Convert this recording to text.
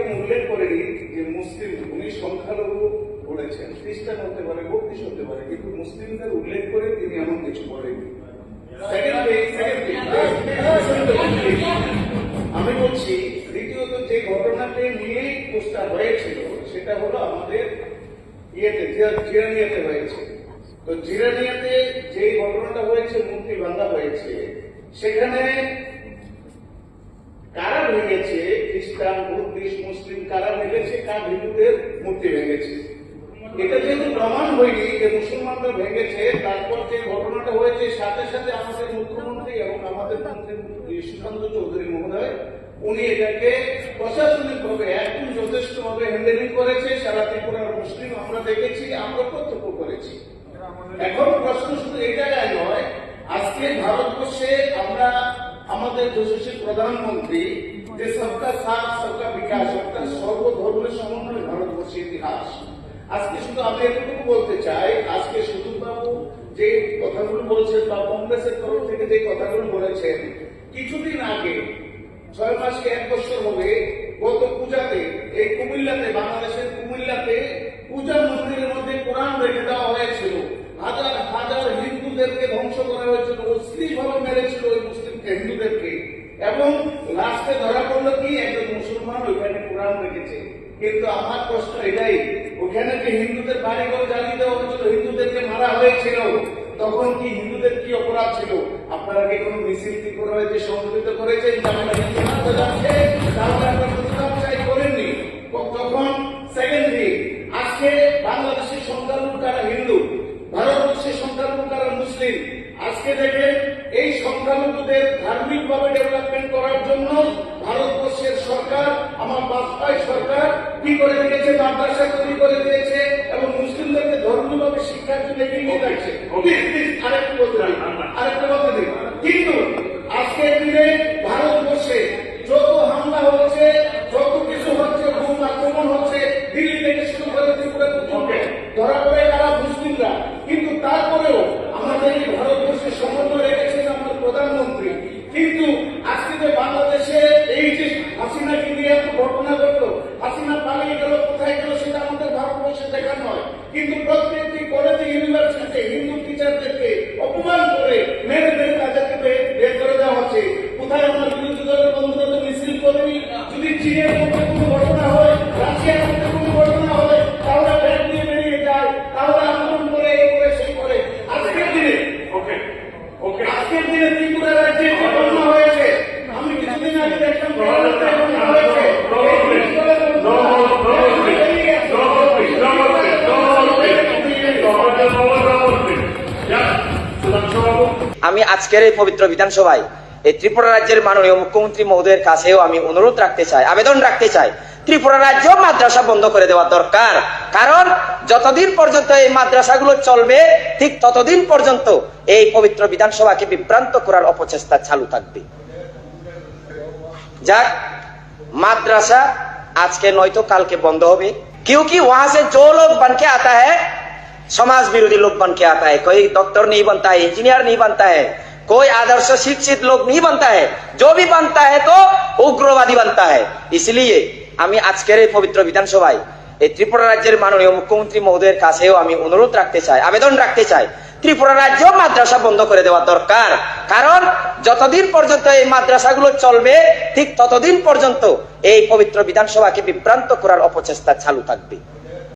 উল্লেখ করেনি যে মুসলিম উনি সংখ্যালঘু বলেছেন, খ্রিস্টান হতে পারে হতে পারে, কিন্তু মুসলিমদের উল্লেখ করে তিনি এমন কিছু আমি বলছি যে ঘটনাকে হয়েছিল, সেটা হলো আমাদের ইয়েতে, জিরা- জিরানিয়াতে হয়েছে। তো জিরানিয়াতে যে ঘটনাটা হয়েছে, মূর্তি ভাঙ্গা হয়েছে, সেখানে কারা ভেঙেছে? খ্রিস্টান বুদ্ধিস্ট মুসলিম, কারা ভেঙেছে, কার হিন্দুদের মূর্তি ভেঙেছে? এটা যেহেতু প্রমাণ হয়নি যে মুসলমানরা ভেঙেছে, তারপর যে ঘটনাটা হয়েছে, সাথে সাথে আমাদের মুখ্যমন্ত্রী এবং আমাদের মন্ত্রী সুশান্ত চৌধুরী মহোদয়, উনি এটাকে প্রশাসনিকভাবে একদম যথেষ্ট ভাবে হ্যান্ডেলিং করেছে। সারা ত্রিপুরার মুসলিম আমরা দেখেছি, আমরা প্রত্যক্ষ করেছি। এখন প্রশ্ন শুধু এই জায়গায় নয়, আজকে ভারতবর্ষে আমরা আমাদের যশস্বী প্রধানমন্ত্রী যে সবকা সাথ সবকা বিকাশ, অর্থাৎ সর্বধর্মের সমন্বয় ভারতবর্ষের ইতিহাস। আজকে শুধু আমি এতটুকু বলতে চাই, আজকে সুদূর বাবু যে কথাগুলো বলছেন বা কংগ্রেসের তরফ থেকে যে কথাগুলো বলেছেন, কিছুদিন আগে, ছয় মাস কি এক বছর হবে, গত পূজাতে, এই কুমিল্লাতে, বাংলাদেশের কুমিল্লাতে পূজা মন্দিরের মধ্যে কোরআন রেখে দেওয়া হয়েছিল। হাজার হাজার হিন্দুদেরকে ধ্বংস করা হয়েছিল অশ্লীল ভাবে মেরেছিল ওই মুসলিম হিন্দুদেরকে। এবং লাস্টে ধরা কিন্তু আমার প্রশ্ন এটাই, ওখানে যে হিন্দুদের বাড়িঘর জ্বালিয়ে দেওয়া হয়েছিল হিন্দুদেরকে মারা হয়েছিল, তখন কি হিন্দুদের কি অপরাধ ছিল? আপনারা কি কোনো মিছিল সংগঠিত করেছেন? আজকে বাংলাদেশের হিন্দু ভারতবর্ষের মুসলিম, আজকে এই সংখ্যালঘুদের ধার্মিক ভাবে ডেভেলপমেন্ট করার জন্য ভারতবর্ষের সরকার, আমার বাজপেয়ী সরকার কি করে দিয়েছে মাদ্রাসা তৈরি করে দিয়েছে এবং মুসলিমদেরকে ধর্মীয়ভাবে শিক্ষার জন্য এগিয়ে যাচ্ছে। আরেকটু বলতে দিন আরেকটু বলতে দিন কিন্তু আজকের দিনে ভারতবর্ষে যত হামলা হচ্ছে যত কিছু হচ্ছে ঘুম আক্রমণ হচ্ছে দিল্লি থেকে শুরু করে ত্রিপুরা ধরা পড়ে তারা মুসলিমরা কিন্তু তারপরেও আমাদের এই ভারতবর্ষের সমন্বয় রেখেছেন আমাদের প্রধানমন্ত্রী কিন্তু আজকে যে বাংলাদেশে এই যে হাসিনাকে নিয়ে এত ঘটনা ঘটলো হাসিনা পালিয়ে গেল কোথায় গেল সেটা আমাদের ভারতবর্ষে দেখা নয় কিন্তু প্রত্যেকটি কলেজে ইউনিভার্সিটিতে হিন্দু টিচারদেরকে অপমান করে মেরে মেরে তাদেরকে বে- বের করে দেওয়া হচ্ছে কোথায় আমার বিরোধী দলের বন্ধুরা তো মিছিল করেনি যদি চীনের মধ্যে কোনো ঘটনা হয় রাশিয়ার মধ্যে কোনো ঘটনা হয় তাহলে ব্যাগ নিয়ে বেরিয়ে যায় তাহলে আন্দোলন করে এই করে সেই করে আজকের দিনে ওকে ওকে আজকের দিনে ত্রিপুরা রাজ্যে যে ঘটনা হয়েছে আমি কিছুদিন আগে দেখলাম কেরালাতে ঘটনা হয়েছে এই ত্রিপুরার মধ্যে- আমি আজকের এই পবিত্র বিধানসভায় এই ত্রিপুরা রাজ্যের মাননীয় মুখ্যমন্ত্রী মহোদয়ের কাছেও আমি অনুরোধ রাখতে চাই আবেদন রাখতে চাই ত্রিপুরা রাজ্য মাদ্রাসা বন্ধ করে দেওয়া দরকার কারণ যতদিন পর্যন্ত এই মাদ্রাসাগুলো চলবে ঠিক ততদিন পর্যন্ত এই পবিত্র বিধানসভাকে বিভ্রান্ত করার অপচেষ্টা চালু থাকবে যাক মাদ্রাসা আজকে নয়তো কালকে বন্ধ হবে क्योंकि वहां से जो लोग बन के आता है समाज विरोधी लोग बन के आता है कोई डॉक्टर नहीं बनता है इंजीनियर नहीं बनता है कोई आदर्श शिक्षित लोग नहीं बनता है जो भी बनता है तो उग्रवादी बनता है इसलिए আমি আজকের এই পবিত্র বিধানসভায় এই ত্রিপুরা রাজ্যের মাননীয় মুখ্যমন্ত্রী মহোদয়ের কাছেও আমি অনুরোধ রাখতে চাই আবেদন রাখতে চাই ত্রিপুরা রাজ্য মাদ্রাসা বন্ধ করে দেওয়া দরকার কারণ যতদিন পর্যন্ত এই মাদ্রাসাগুলো চলবে ঠিক ততদিন পর্যন্ত এই পবিত্র বিধানসভাকে বিভ্রান্ত করার অপচেষ্টা চালু থাকবে